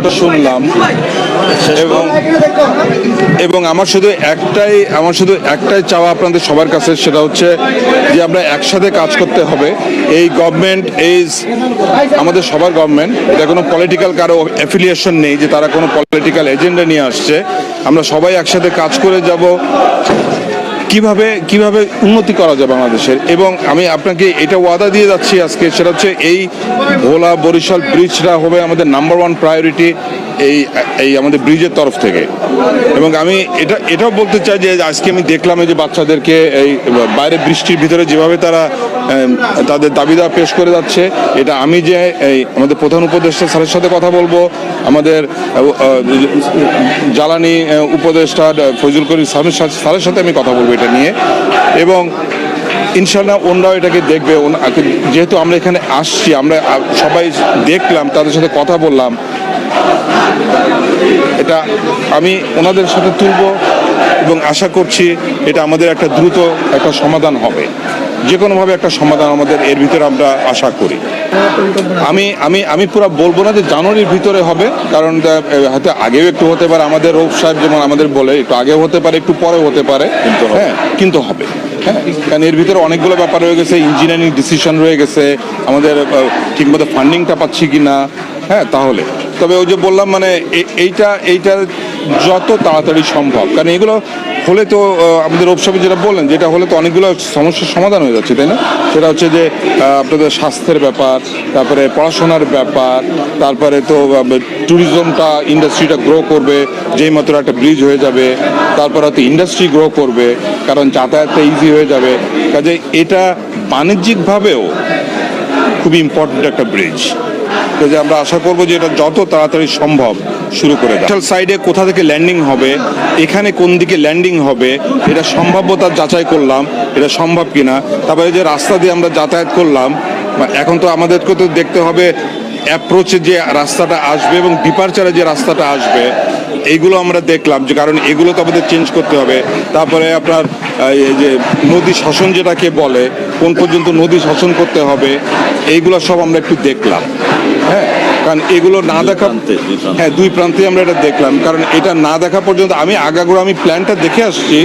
ওটা শুনলাম। এবং এবং আমার শুধু একটাই আমার শুধু একটাই চাওয়া আপনাদের সবার কাছে সেটা হচ্ছে যে আমরা একসাথে কাজ করতে হবে। এই গভর্নমেন্ট ইজ আমাদের সবার গভর্নমেন্ট এটা কোনো পলিটিক্যাল কারও অ্যাফিলিয়েশন নেই যে তারা কোনো পলিটিক্যাল এজেন্ডা নিয়ে আসছে। আমরা সবাই একসাথে কাজ করে যাব। কীভাবে কীভাবে উন্নতি করা যায় বাংলাদেশের? এবং আমি আপনাকে এটা ওয়াদা দিয়ে যাচ্ছি আজকে, সেটা হচ্ছে এই ভোলা বরিশাল ব্রিজটা হবে আমাদের নাম্বার ওয়ান প্রায়োরিটি এই এই আমাদের ব্রিজের তরফ থেকে। এবং আমি এটা, এটাও বলতে চাই যে আজকে আমি দেখলাম যে বাচ্চাদেরকে এই বাইরে বৃষ্টির ভিতরে যেভাবে তারা তাদের দাবিদা পেশ করে যাচ্ছে, এটা আমি যে এই আমাদের প্রধান উপদেষ্টা স্যারের সাথে কথা বলব, আমাদের জ্বালানি উপদেষ্টা ফজল করিম স্যারের সাথে স্যারের সাথে আমি কথা বলব এটা নিয়ে। এবং ইনশাল্লাহ ওনরাও এটাকে দেখবে যেহেতু আমরা এখানে আসছি, আমরা সবাই দেখলাম, তাদের সাথে কথা বললাম। এটা আমি ওনাদের সাথে তুলব এবং আশা করছি এটা আমাদের একটা দ্রুত একটা সমাধান হবে। যে কোনোভাবে একটা সমাধান আমাদের এর ভিতরে আমরা আশা করি। আমি আমি আমি পুরো বলব না যে জানুয়ারির ভিতরে হবে কারণ হয়তো আগেও একটু হতে পারে আমাদের রৌফ সাহেব যেমন আমাদের বলে একটু আগেও হতে পারে একটু পরেও হতে পারে। কিন্তু হ্যাঁ কিন্তু হবে। হ্যাঁ কারণ এর ভিতরে অনেকগুলো ব্যাপার রয়ে গেছে ইঞ্জিনিয়ারিং ডিসিশন রয়ে গেছে আমাদের ঠিকমতো ফান্ডিংটা পাচ্ছি কি না হ্যাঁ তাহলে। তবে ওই যে বললাম মানে এইটা এইটা যত তাড়াতাড়ি সম্ভব। কারণ এগুলো হলে তো আমাদের রূপসভা যেটা বললেন, যেটা হলে তো অনেকগুলো সমস্যার সমাধান হয়ে যাচ্ছে, তাই না? সেটা হচ্ছে যে আপনাদের স্বাস্থ্যের ব্যাপার, তারপরে পড়াশোনার ব্যাপার, তারপরে তো ট্যুরিজমটা ইন্ডাস্ট্রিটা গ্রো করবে, যেই মাত্র একটা ব্রিজ হয়ে যাবে, তারপরে হয়তো ইন্ডাস্ট্রি গ্রো করবে, কারণ যাতায়াতটা ইজি হয়ে যাবে। কাজে এটা বাণিজ্যিকভাবেও খুবই ইম্পর্ট্যান্ট একটা ব্রিজ যে আমরা আশা করব যে এটা যত তাড়াতাড়ি সম্ভব শুরু করে দেয় সাইডে কোথা থেকে ল্যান্ডিং হবে, এখানে কোন দিকে ল্যান্ডিং হবে, এটা সম্ভাব্যতা যাচাই করলাম, এটা সম্ভব কিনা। তারপরে যে রাস্তা দিয়ে আমরা যাতায়াত করলাম এখন তো আমাদেরকে তো দেখতে হবে অ্যাপ্রোচে যে রাস্তাটা আসবে এবং ডিপারচারে যে রাস্তাটা আসবে, এইগুলো আমরা দেখলাম যে কারণ এগুলো তো আমাদের চেঞ্জ করতে হবে। তারপরে আপনার এই যে নদী শাসন যেটাকে বলে, কোন পর্যন্ত নদী শাসন করতে হবে, এইগুলো সব আমরা একটু দেখলাম। হ্যাঁ কারণ এগুলো না দেখা। হ্যাঁ দুই প্রান্তে আমরা এটা দেখলাম কারণ এটা না দেখা পর্যন্ত আমি আগাগোড়া আমি প্ল্যানটা দেখে আসছি